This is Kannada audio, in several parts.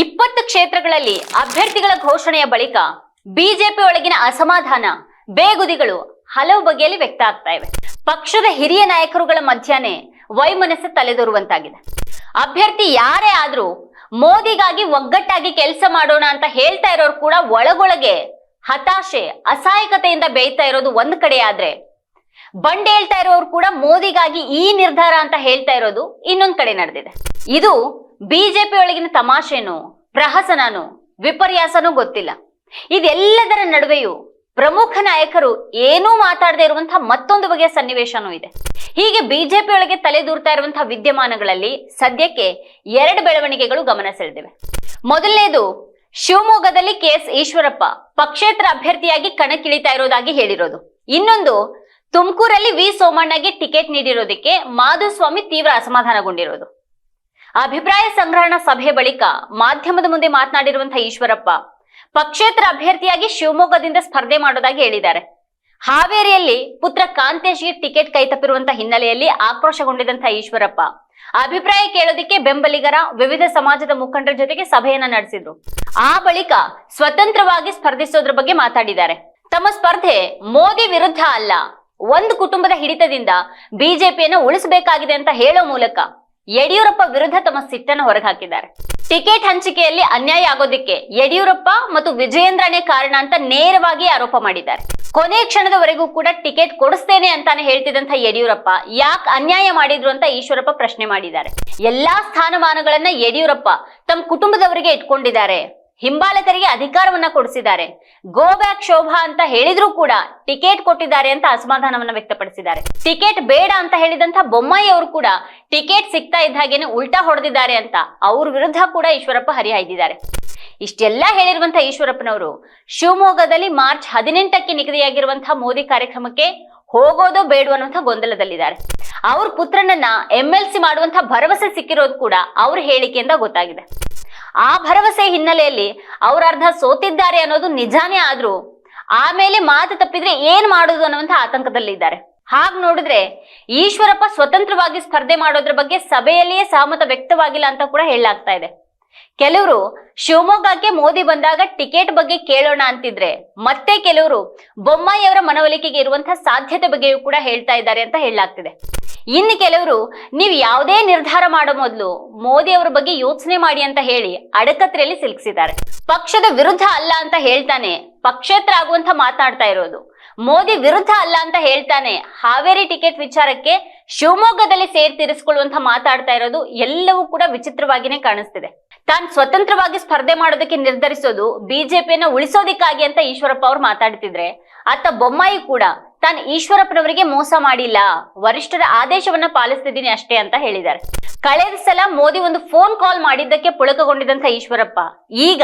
ಇಪ್ಪತ್ತು ಕ್ಷೇತ್ರಗಳಲ್ಲಿ ಅಭ್ಯರ್ಥಿಗಳ ಘೋಷಣೆಯ ಬಳಿಕ ಬಿಜೆಪಿ ಒಳಗಿನ ಅಸಮಾಧಾನ, ಬೇಗುದಿಗಳು ಹಲವು ಬಗೆಯಲ್ಲಿ ವ್ಯಕ್ತ ಆಗ್ತಾ ಇವೆ. ಪಕ್ಷದ ಹಿರಿಯ ನಾಯಕರುಗಳ ಮಧ್ಯಾಹ್ನ ವೈಮನಸ್ಸು ತಲೆದೋರುವಂತಾಗಿದೆ. ಅಭ್ಯರ್ಥಿ ಯಾರೇ ಆದ್ರೂ ಮೋದಿಗಾಗಿ ಒಗ್ಗಟ್ಟಾಗಿ ಕೆಲಸ ಮಾಡೋಣ ಅಂತ ಹೇಳ್ತಾ ಇರೋರು ಕೂಡ ಒಳಗೊಳಗೆ ಹತಾಶೆ, ಅಸಹಾಯಕತೆಯಿಂದ ಬೇಯ್ತಾ ಇರೋದು ಒಂದ್ ಕಡೆ ಆದ್ರೆ ಬಂಡ್ ಹೇಳ್ತಾ ಇರೋರು ಕೂಡ ಮೋದಿಗಾಗಿ ಈ ನಿರ್ಧಾರ ಅಂತ ಹೇಳ್ತಾ ಇರೋದು ಇನ್ನೊಂದ್ ಕಡೆ ನಡೆದಿದೆ. ಇದು ಬಿಜೆಪಿ ಒಳಗಿನ ತಮಾಷೆನೋ, ಪ್ರಹಸನನೋ, ವಿಪರ್ಯಾಸನೂ ಗೊತ್ತಿಲ್ಲ. ಇದೆಲ್ಲದರ ನಡುವೆಯೂ ಪ್ರಮುಖ ನಾಯಕರು ಏನೂ ಮಾತಾಡದೇ ಇರುವಂತಹ ಮತ್ತೊಂದು ಬಗೆಯ ಸನ್ನಿವೇಶನೂ ಇದೆ. ಹೀಗೆ ಬಿಜೆಪಿ ಒಳಗೆ ತಲೆದೂರ್ತಾ ಇರುವಂತಹ ವಿದ್ಯಮಾನಗಳಲ್ಲಿ ಸದ್ಯಕ್ಕೆ ಎರಡು ಬೆಳವಣಿಗೆಗಳು ಗಮನ ಸೆಳೆದಿವೆ. ಮೊದಲನೇದು, ಶಿವಮೊಗ್ಗದಲ್ಲಿ ಕೆ ಎಸ್ ಈಶ್ವರಪ್ಪ ಪಕ್ಷೇತರ ಅಭ್ಯರ್ಥಿಯಾಗಿ ಕಣಕ್ಕಿಳಿತಾ ಇರೋದಾಗಿ ಹೇಳಿರೋದು. ಇನ್ನೊಂದು, ತುಮಕೂರಲ್ಲಿ ವಿ ಸೋಮಣ್ಣಗೆ ಟಿಕೆಟ್ ನೀಡಿರೋದಕ್ಕೆ ಮಾಧುಸ್ವಾಮಿ ತೀವ್ರ ಅಸಮಾಧಾನಗೊಂಡಿರೋದು. ಅಭಿಪ್ರಾಯ ಸಂಗ್ರಹಣಾ ಸಭೆ ಬಳಿಕ ಮಾಧ್ಯಮದ ಮುಂದೆ ಮಾತನಾಡಿರುವಂತಹ ಈಶ್ವರಪ್ಪ, ಪಕ್ಷೇತರ ಅಭ್ಯರ್ಥಿಯಾಗಿ ಶಿವಮೊಗ್ಗದಿಂದ ಸ್ಪರ್ಧೆ ಮಾಡೋದಾಗಿ ಹೇಳಿದ್ದಾರೆ. ಹಾವೇರಿಯಲ್ಲಿ ಪುತ್ರ ಕಾಂತೇಶ್ಗೆ ಟಿಕೆಟ್ ಕೈತಪ್ಪಿರುವಂತಹ ಹಿನ್ನೆಲೆಯಲ್ಲಿ ಆಕ್ರೋಶಗೊಂಡಿದಂತಹ ಈಶ್ವರಪ್ಪ, ಅಭಿಪ್ರಾಯ ಕೇಳೋದಿಕ್ಕೆ ಬೆಂಬಲಿಗರ ವಿವಿಧ ಸಮಾಜದ ಮುಖಂಡರ ಜೊತೆಗೆ ಸಭೆಯನ್ನ ನಡೆಸಿದ್ರು. ಆ ಬಳಿಕ ಸ್ವತಂತ್ರವಾಗಿ ಸ್ಪರ್ಧಿಸೋದ್ರ ಬಗ್ಗೆ ಮಾತಾಡಿದ್ದಾರೆ. ತಮ್ಮ ಸ್ಪರ್ಧೆ ಮೋದಿ ವಿರುದ್ಧ ಅಲ್ಲ, ಒಂದು ಕುಟುಂಬದ ಹಿಡಿತದಿಂದ ಬಿಜೆಪಿಯನ್ನು ಉಳಿಸಬೇಕಾಗಿದೆ ಅಂತ ಹೇಳೋ ಮೂಲಕ ಯಡಿಯೂರಪ್ಪ ವಿರುದ್ಧ ತಮ್ಮ ಸಿಟ್ಟನ್ನು ಹೊರಹಾಕಿದ್ದಾರೆ. ಟಿಕೆಟ್ ಹಂಚಿಕೆಯಲ್ಲಿ ಅನ್ಯಾಯ ಆಗೋದಿಕ್ಕೆ ಯಡಿಯೂರಪ್ಪ ಮತ್ತು ವಿಜಯೇಂದ್ರನೇ ಕಾರಣ ಅಂತ ನೇರವಾಗಿ ಆರೋಪ ಮಾಡಿದ್ದಾರೆ. ಕೊನೆ ಕ್ಷಣದವರೆಗೂ ಕೂಡ ಟಿಕೆಟ್ ಕೊಡಿಸ್ತೇನೆ ಅಂತಾನೆ ಹೇಳ್ತಿದ್ದಂತ ಯಡಿಯೂರಪ್ಪ ಯಾಕೆ ಅನ್ಯಾಯ ಮಾಡಿದ್ರು ಅಂತ ಈಶ್ವರಪ್ಪ ಪ್ರಶ್ನೆ ಮಾಡಿದ್ದಾರೆ. ಎಲ್ಲಾ ಸ್ಥಾನಮಾನಗಳನ್ನ ಯಡಿಯೂರಪ್ಪ ತಮ್ಮ ಕುಟುಂಬದವರಿಗೆ ಇಟ್ಕೊಂಡಿದ್ದಾರೆ. ಹಿಂಬಾಲಕರಿಗೆ ಅಧಿಕಾರವನ್ನ ಕೊಡಿಸಿದ್ದಾರೆ. ಗೋ ಬ್ಯಾಕ್ ಶೋಭಾ ಅಂತ ಹೇಳಿದ್ರು ಕೂಡ ಟಿಕೆಟ್ ಕೊಟ್ಟಿದ್ದಾರೆ ಅಂತ ಅಸಮಾಧಾನವನ್ನ ವ್ಯಕ್ತಪಡಿಸಿದ್ದಾರೆ. ಟಿಕೆಟ್ ಬೇಡ ಅಂತ ಹೇಳಿದಂತ ಬೊಮ್ಮಾಯಿ ಅವರು ಕೂಡ ಟಿಕೆಟ್ ಸಿಗ್ತಾ ಇದ್ದ ಹಾಗೇನೆ ಉಲ್ಟಾ ಹೊಡೆದಿದ್ದಾರೆ ಅಂತ ಅವ್ರ ವಿರುದ್ಧ ಕೂಡ ಈಶ್ವರಪ್ಪ ಹರಿಹಾಯ್ದಿದ್ದಾರೆ. ಇಷ್ಟೆಲ್ಲ ಹೇಳಿರುವಂತಹ ಈಶ್ವರಪ್ಪನವರು, ಶಿವಮೊಗ್ಗದಲ್ಲಿ ಮಾರ್ಚ್ ಹದಿನೆಂಟಕ್ಕೆ ನಿಗದಿಯಾಗಿರುವಂತಹ ಮೋದಿ ಕಾರ್ಯಕ್ರಮಕ್ಕೆ ಹೋಗೋದು ಬೇಡ ಅನ್ನುವಂಥ ಗೊಂದಲದಲ್ಲಿದ್ದಾರೆ. ಅವ್ರ ಪುತ್ರನನ್ನ ಎಂ ಎಲ್ ಸಿ ಮಾಡುವಂತಹ ಭರವಸೆ ಸಿಕ್ಕಿರೋದು ಕೂಡ ಅವ್ರ ಹೇಳಿಕೆಯಿಂದ ಗೊತ್ತಾಗಿದೆ. ಆ ಭರವಸೆ ಹಿನ್ನೆಲೆಯಲ್ಲಿ ಅವ್ರ ಅರ್ಧ ಸೋತಿದ್ದಾರೆ ಅನ್ನೋದು ನಿಜಾನೇ ಆದ್ರೂ, ಆಮೇಲೆ ಮಾತು ತಪ್ಪಿದ್ರೆ ಏನ್ ಮಾಡೋದು ಅನ್ನುವಂಥ ಆತಂಕದಲ್ಲಿದ್ದಾರೆ. ಹಾಗ್ ನೋಡಿದ್ರೆ ಈಶ್ವರಪ್ಪ ಸ್ವತಂತ್ರವಾಗಿ ಸ್ಪರ್ಧೆ ಮಾಡೋದ್ರ ಬಗ್ಗೆ ಸಭೆಯಲ್ಲಿಯೇ ಸಹಮತ ವ್ಯಕ್ತವಾಗಿಲ್ಲ ಅಂತ ಕೂಡ ಹೇಳಲಾಗ್ತಾ ಇದೆ. ಕೆಲವರು ಶಿವಮೊಗ್ಗಕ್ಕೆ ಮೋದಿ ಬಂದಾಗ ಟಿಕೆಟ್ ಬಗ್ಗೆ ಕೇಳೋಣ ಅಂತಿದ್ರೆ ಮತ್ತೆ ಕೆಲವರು ಬೊಮ್ಮಾಯಿಯವರ ಮನವೊಲಿಕೆಗೆ ಇರುವಂತಹ ಸಾಧ್ಯತೆ ಬಗ್ಗೆಯೂ ಕೂಡ ಹೇಳ್ತಾ ಇದ್ದಾರೆ ಅಂತ ಹೇಳಲಾಗ್ತಿದೆ. ಇನ್ನು ಕೆಲವರು ನೀವು ಯಾವುದೇ ನಿರ್ಧಾರ ಮಾಡೋ ಮೊದಲು ಮೋದಿ ಅವರ ಬಗ್ಗೆ ಯೋಚನೆ ಮಾಡಿ ಅಂತ ಹೇಳಿ ಅಡಕತ್ರೆಯಲ್ಲಿ ಸಿಲುಕಿಸಿದ್ದಾರೆ. ಪಕ್ಷದ ವಿರುದ್ಧ ಅಲ್ಲ ಅಂತ ಹೇಳ್ತಾನೆ ಪಕ್ಷೇತರ ಆಗುವಂತ ಮಾತಾಡ್ತಾ ಇರೋದು. ಮೋದಿ ವಿರುದ್ಧ ಅಲ್ಲ ಅಂತ ಹೇಳ್ತಾನೆ. ಹಾವೇರಿ ಟಿಕೆಟ್ ವಿಚಾರಕ್ಕೆ ಶಿವಮೊಗ್ಗದಲ್ಲಿ ಸೇರ್ ತೀರಿಸಿಕೊಳ್ಳುವಂತ ಮಾತಾಡ್ತಾ ಇರೋದು ಎಲ್ಲವೂ ಕೂಡ ವಿಚಿತ್ರವಾಗಿನೇ ಕಾಣಿಸ್ತಿದೆ. ತಾನು ಸ್ವತಂತ್ರವಾಗಿ ಸ್ಪರ್ಧೆ ಮಾಡೋದಕ್ಕೆ ನಿರ್ಧರಿಸೋದು, ಬಿಜೆಪಿಯನ್ನ ಉಳಿಸೋದಿಕ್ಕಾಗಿ ಅಂತ ಈಶ್ವರಪ್ಪ ಅವ್ರು ಮಾತಾಡ್ತಿದ್ರೆ ಅತ್ತ ಬೊಮ್ಮಾಯಿ ಕೂಡ ತಾನು ಈಶ್ವರಪ್ಪನವರಿಗೆ ಮೋಸ ಮಾಡಿಲ್ಲ. ವರಿಷ್ಠರ ಆದೇಶವನ್ನ ಪಾಲಿಸ್ತಿದ್ದೀನಿ ಅಷ್ಟೇ ಅಂತ ಹೇಳಿದ್ದಾರೆ. ಕಳೆದ ಸಲ ಮೋದಿ ಒಂದು ಫೋನ್ ಕಾಲ್ ಮಾಡಿದ್ದಕ್ಕೆ ಪುಳಕಗೊಂಡಿದ್ದಂತ ಈಶ್ವರಪ್ಪ. ಈಗ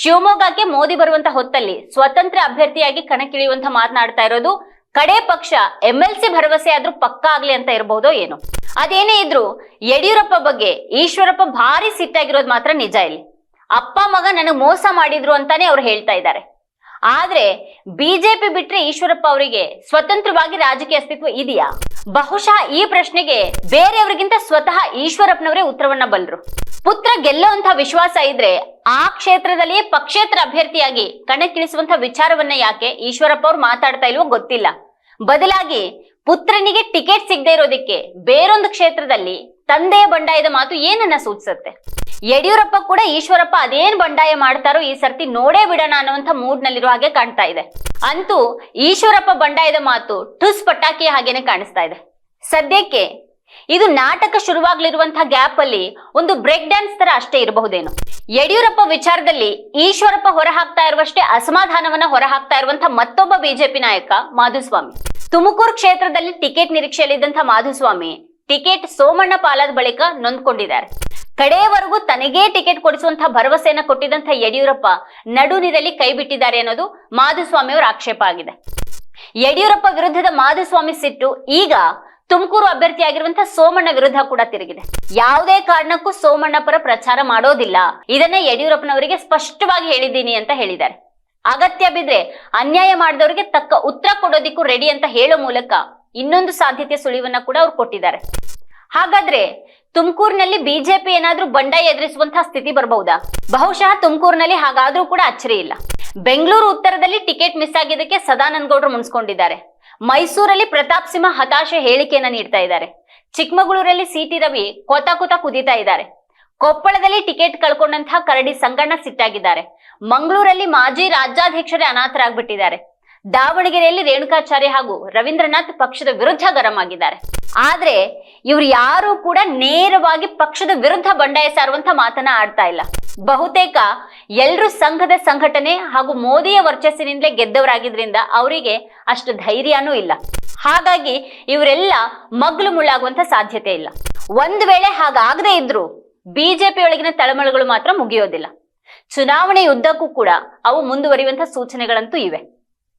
ಶಿವಮೊಗ್ಗಕ್ಕೆ ಮೋದಿ ಬರುವಂತ ಹೊತ್ತಲ್ಲಿ ಸ್ವತಂತ್ರ ಅಭ್ಯರ್ಥಿಯಾಗಿ ಕಣಕ್ಕಿಳಿಯುವಂತ ಮಾತನಾಡ್ತಾ ಇರೋದು ಕಡೆ ಪಕ್ಷ ಎಂ ಎಲ್ ಸಿ ಭರವಸೆ ಆದ್ರೂ ಪಕ್ಕ ಆಗ್ಲಿ ಅಂತ ಇರಬಹುದೋ ಏನು. ಅದೇನೇ ಇದ್ರು ಯಡಿಯೂರಪ್ಪ ಬಗ್ಗೆ ಈಶ್ವರಪ್ಪ ಭಾರಿ ಸಿಟ್ಟಾಗಿರೋದು ಮಾತ್ರ ನಿಜ ಇಲ್ಲಿ. ಅಪ್ಪ ಮಗ ನನಗೆ ಮೋಸ ಮಾಡಿದ್ರು ಅಂತಾನೆ ಅವ್ರು ಹೇಳ್ತಾ ಇದ್ದಾರೆ. ಆದ್ರೆ ಬಿಜೆಪಿ ಬಿಟ್ರೆ ಈಶ್ವರಪ್ಪ ಅವರಿಗೆ ಸ್ವತಂತ್ರವಾಗಿ ರಾಜಕೀಯ ಅಸ್ತಿತ್ವ ಇದೆಯಾ? ಬಹುಶಃ ಈ ಪ್ರಶ್ನೆಗೆ ಬೇರೆಯವರಿಗಿಂತ ಸ್ವತಃ ಈಶ್ವರಪ್ಪನವರೇ ಉತ್ತರವನ್ನ ಬಲ್ರು. ಪುತ್ರ ಗೆಲ್ಲುವಂತ ವಿಶ್ವಾಸ ಇದ್ರೆ ಆ ಕ್ಷೇತ್ರದಲ್ಲಿಯೇ ಪಕ್ಷೇತರ ಅಭ್ಯರ್ಥಿಯಾಗಿ ಕಣಕ್ಕಿಳಿಸುವಂತ ವಿಚಾರವನ್ನ ಯಾಕೆ ಈಶ್ವರಪ್ಪ ಅವ್ರು ಮಾತಾಡ್ತಾ ಇಲ್ವೋ ಗೊತ್ತಿಲ್ಲ. ಬದಲಾಗಿ ಪುತ್ರನಿಗೆ ಟಿಕೆಟ್ ಸಿಗದೆ ಇರೋದಕ್ಕೆ ಬೇರೊಂದು ಕ್ಷೇತ್ರದಲ್ಲಿ ತಂದೆಯ ಬಂಡಾಯದ ಮಾತು ಏನನ್ನ ಸೂಚಿಸುತ್ತೆ? ಯಡಿಯೂರಪ್ಪ ಕೂಡ ಈಶ್ವರಪ್ಪ ಅದೇನ್ ಬಂಡಾಯ ಮಾಡ್ತಾರೋ ಈ ಸರ್ತಿ ನೋಡೇ ಬಿಡೋಣ ಅನ್ನುವಂಥ ಮೂಡ್ ನಲ್ಲಿರೋ ಹಾಗೆ ಕಾಣ್ತಾ ಇದೆ. ಅಂತೂ ಈಶ್ವರಪ್ಪ ಬಂಡಾಯದ ಮಾತು ಟುಸ್ ಪಟಾಕಿ ಹಾಗೇನೆ ಕಾಣಿಸ್ತಾ ಇದೆ. ಸದ್ಯಕ್ಕೆ ಇದು ನಾಟಕ ಶುರುವಾಗ್ಲಿರುವಂತಹ ಗ್ಯಾಪ್ ಅಲ್ಲಿ ಒಂದು ಬ್ರೇಕ್ ಡ್ಯಾನ್ಸ್ ತರ ಅಷ್ಟೇ ಇರಬಹುದೇನು. ಯಡಿಯೂರಪ್ಪ ವಿಚಾರದಲ್ಲಿ ಈಶ್ವರಪ್ಪ ಹೊರಹಾಕ್ತಾ ಇರುವಷ್ಟೇ ಅಸಮಾಧಾನವನ್ನ ಹೊರಹಾಕ್ತಾ ಇರುವಂತಹ ಮತ್ತೊಬ್ಬ ಬಿಜೆಪಿ ನಾಯಕ ಮಾಧುಸ್ವಾಮಿ. ತುಮಕೂರು ಕ್ಷೇತ್ರದಲ್ಲಿ ಟಿಕೆಟ್ ನಿರೀಕ್ಷೆಯಲ್ಲಿದ್ದಂತಹ ಮಾಧುಸ್ವಾಮಿ ಟಿಕೆಟ್ ಸೋಮಣ್ಣ ಪಾಲಾದ ಬಳಿಕ ನೊಂದ್ಕೊಂಡಿದ್ದಾರೆ. ಕಡೆಯವರೆಗೂ ತನಗೇ ಟಿಕೆಟ್ ಕೊಡಿಸುವಂತಹ ಭರವಸೆಯನ್ನ ಕೊಟ್ಟಿದ್ದಂತ ಯಡಿಯೂರಪ್ಪ ನಡು ನೀರಲ್ಲಿ ಕೈ ಬಿಟ್ಟಿದ್ದಾರೆ ಅನ್ನೋದು ಮಾಧುಸ್ವಾಮಿ ಅವರ ಆಕ್ಷೇಪ ಆಗಿದೆ. ಯಡಿಯೂರಪ್ಪ ವಿರುದ್ಧದ ಮಾಧುಸ್ವಾಮಿ ಸಿಟ್ಟು ಈಗ ತುಮಕೂರು ಅಭ್ಯರ್ಥಿಯಾಗಿರುವಂತಹ ಸೋಮಣ್ಣ ವಿರುದ್ಧ ಕೂಡ ತಿರುಗಿದೆ. ಯಾವುದೇ ಕಾರಣಕ್ಕೂ ಸೋಮಣ್ಣ ಪರ ಪ್ರಚಾರ ಮಾಡೋದಿಲ್ಲ. ಇದನ್ನ ಯಡಿಯೂರಪ್ಪನವರಿಗೆ ಸ್ಪಷ್ಟವಾಗಿ ಹೇಳಿದ್ದೀನಿ ಅಂತ ಹೇಳಿದ್ದಾರೆ. ಅಗತ್ಯ ಬಿದ್ರೆ ಅನ್ಯಾಯ ಮಾಡಿದವರಿಗೆ ತಕ್ಕ ಉತ್ತರ ಕೊಡೋದಿಕ್ಕೂ ರೆಡಿ ಅಂತ ಹೇಳೋ ಮೂಲಕ ಇನ್ನೊಂದು ಸಾಧ್ಯತೆ ಸುಳಿವನ್ನ ಕೂಡ ಅವ್ರು ಕೊಟ್ಟಿದ್ದಾರೆ. ಹಾಗಾದ್ರೆ ತುಮಕೂರಿನಲ್ಲಿ ಬಿಜೆಪಿ ಏನಾದ್ರೂ ಬಂಡಾಯ ಎದುರಿಸುವಂತಹ ಸ್ಥಿತಿ ಬರಬಹುದಾ? ಬಹುಶಃ ತುಮಕೂರಿನಲ್ಲಿ ಹಾಗಾದ್ರೂ ಕೂಡ ಅಚ್ಚರಿ ಇಲ್ಲ. ಬೆಂಗಳೂರು ಉತ್ತರದಲ್ಲಿ ಟಿಕೆಟ್ ಮಿಸ್ ಆಗಿದ್ದಕ್ಕೆ ಸದಾನಂದ ಗೌಡರು ಮುನ್ಸ್ಕೊಂಡಿದ್ದಾರೆ. ಮೈಸೂರಲ್ಲಿ ಪ್ರತಾಪ್ ಸಿಂಹ ಹತಾಶೆ ಹೇಳಿಕೆಯನ್ನ ನೀಡ್ತಾ ಇದ್ದಾರೆ. ಚಿಕ್ಕಮಗಳೂರಲ್ಲಿ ಸಿಟಿ ರವಿ ಕೊತ ಕೊತ ಕುದೀತಾ ಇದ್ದಾರೆ. ಕೊಪ್ಪಳದಲ್ಲಿ ಟಿಕೆಟ್ ಕಳ್ಕೊಂಡಂತಹ ಕರಡಿ ಸಂಗಣ್ಣ ಸಿಟ್ಟಾಗಿದ್ದಾರೆ. ಮಂಗಳೂರಲ್ಲಿ ಮಾಜಿ ರಾಜ್ಯಾಧ್ಯಕ್ಷರೇ ಅನಾಥರಾಗ್ಬಿಟ್ಟಿದ್ದಾರೆ. ದಾವಣಗೆರೆಯಲ್ಲಿ ರೇಣುಕಾಚಾರ್ಯ ಹಾಗೂ ರವೀಂದ್ರನಾಥ್ ಪಕ್ಷದ ವಿರುದ್ಧ ಗರಂ ಆಗಿದ್ದಾರೆ ಆದ್ರೆ ಇವ್ರು ಯಾರು ಕೂಡ ನೇರವಾಗಿ ಪಕ್ಷದ ವಿರುದ್ಧ ಬಂಡಾಯ ಸಾರುವಂತ ಮಾತನ್ನ ಆಡ್ತಾ ಇಲ್ಲ. ಬಹುತೇಕ ಎಲ್ರು ಸಂಘದ ಸಂಘಟನೆ ಹಾಗೂ ಮೋದಿಯ ವರ್ಚಸ್ಸಿನಿಂದಲೇ ಗೆದ್ದವರಾಗಿದ್ರಿಂದ ಅವರಿಗೆ ಅಷ್ಟು ಧೈರ್ಯನೂ ಇಲ್ಲ. ಹಾಗಾಗಿ ಇವರೆಲ್ಲ ಮಗ್ಲು ಮುಳ್ಳಾಗುವಂತ ಸಾಧ್ಯತೆ ಇಲ್ಲ. ಒಂದು ವೇಳೆ ಹಾಗಾಗದೇ ಇದ್ರು ಬಿಜೆಪಿ ಒಳಗಿನ ತಳಮಳಗಳು ಮಾತ್ರ ಮುಗಿಯೋದಿಲ್ಲ. ಚುನಾವಣೆ ಯುದ್ಧಕ್ಕೂ ಕೂಡ ಅವು ಮುಂದುವರಿಯುವಂತ ಸೂಚನೆಗಳಂತೂ ಇವೆ.